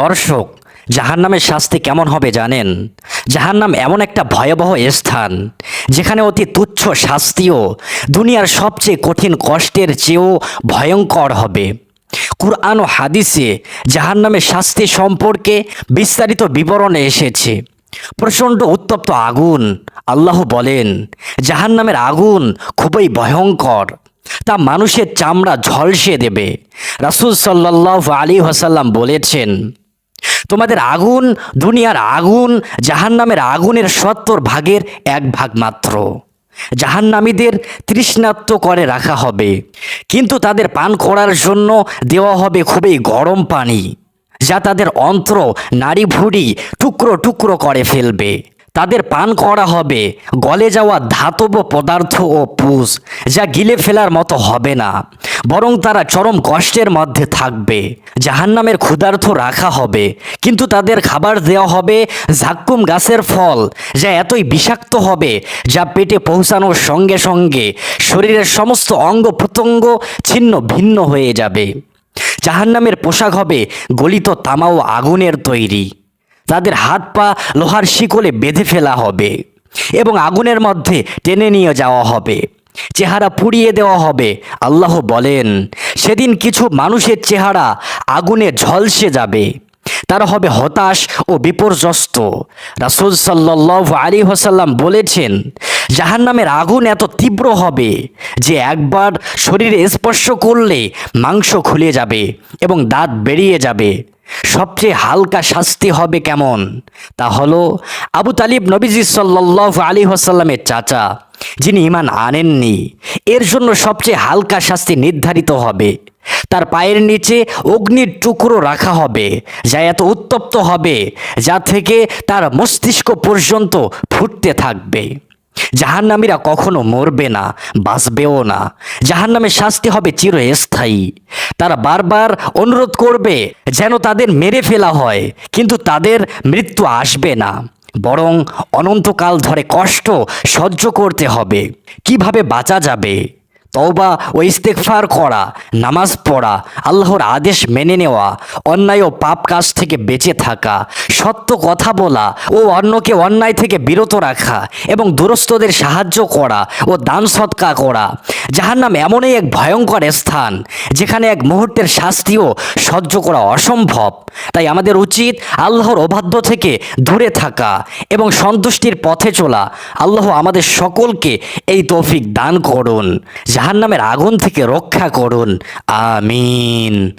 দর্শক, জাহান্নামের শাস্তি কেমন হবে জানেন? জাহান্নাম এমন একটা ভয়াবহ স্থান, যেখানে অতি তুচ্ছ শাস্তিও দুনিয়ার সবচেয়ে কঠিন কষ্টের চেয়েও ভয়ঙ্কর হবে। কুরআন ও হাদিসে জাহান্নামের শাস্তি সম্পর্কে বিস্তারিত বিবরণে এসেছে। প্রচণ্ড উত্তপ্ত আগুন, আল্লাহ বলেন, জাহান্নামের আগুন খুবই ভয়ঙ্কর, তা মানুষের চামড়া ঝলসে দেবে। রাসূল সাল্লাহ আলী হাসাল্লাম বলেছেন তোমাদের আগুন, দুনিয়ার আগুন, জাহান্নামের আগুনের সত্তর ভাগের এক ভাগ মাত্র। জাহান্নামীদের তৃষ্ণাত্ম করে রাখা হবে। কিন্তু তাদের পান করার জন্য দেওয়া হবে খুবই গরম পানি, যা তাদের অন্ত্র নাড়ি ভুড়ি টুকরো টুকরো করে ফেলবে। তাদের পান করা হবে। গলে যাওয়া ধাতব পদার্থ ও পুষ যা গিলে ফেলার মতো হবে না। বরং তারা চরম কষ্টের মধ্যে থাকবে। জাহান্নামের ক্ষুধার্থ রাখা হবে। কিন্তু তাদের খাবার দেওয়া হবে ঝাক্কুম গাছের ফল, যা এতই বিষাক্ত হবে, যা পেটে পৌঁছানোর সঙ্গে সঙ্গে শরীরের সমস্ত অঙ্গ প্রত্যঙ্গ ছিন্ন ভিন্ন হয়ে যাবে। জাহান্নামের পোশাক হবে গলিত তামা ও আগুনের তৈরি। তাদের হাত পা লোহার শিকলে বেঁধে ফেলা হবে এবং আগুনের মধ্যে টেনে নিয়ে যাওয়া হবে। চেহারা পুড়িয়ে দেওয়া হবে। আল্লাহ বলেন, সেদিন কিছু মানুষের চেহারা আগুনে ঝলসে যাবে। তারা হবে হতাশ ও বিপর্যস্ত। রাসুল সাল্লাহ আলী হাসাল্লাম বলেছেন, জাহান্নামের আগুন এত তীব্র হবে যে একবার শরীরে স্পর্শ করলে মাংস খুলে যাবে এবং দাঁত বেরিয়ে যাবে। সবচেয়ে হালকা শাস্তি হবে কেমন? তা হলো, আবু তালিব নবীজি সাল্লাহ আলী হাসাল্লামের চাচা, যিনি ইমান আনেননি, এর জন্য সবচেয়ে হালকা শাস্তি নির্ধারিত হবে। তার পায়ের নিচে অগ্নির টুকরো রাখা হবে, যা এত উত্তপ্ত হবে, যা থেকে তার মস্তিষ্ক পর্যন্ত ফুটতে থাকবে। জাহান্নামীরা কখনো মরবে না, বাঁচবেও না। জাহান্নামের শাস্তি হবে চিরস্থায়ী। তারা বারবার অনুরোধ করবে যেন তাদের মেরে ফেলা হয়, কিন্তু তাদের মৃত্যু আসবে না। বরং অনন্তকাল ধরে কষ্ট সহ্য করতে হবে। কীভাবে বাঁচা যাবে? তওবা ও ইস্তেকফার করা, নামাজ পড়া, আল্লাহর আদেশ মেনে নেওয়া, অন্যায় ও পাপ কাজ থেকে বেঁচে থাকা, সত্য কথা বলা ও অন্যকে অন্যায় থেকে বিরত রাখা এবং দুরস্থদের সাহায্য করা ও দান সৎকা করা। জাহান্নাম এমনই এক ভয়ঙ্কর স্থান, যেখানে এক মুহূর্তের শাস্তিও সহ্য করা অসম্ভব। তাই আমাদের উচিত আল্লাহর অবাধ্য থেকে দূরে থাকা এবং সন্তুষ্টির পথে চলা। আল্লাহ আমাদের সকলকে এই তৌফিক দান করুন। জাহান্নামের আগুন থেকে রক্ষা করুন। আমিন।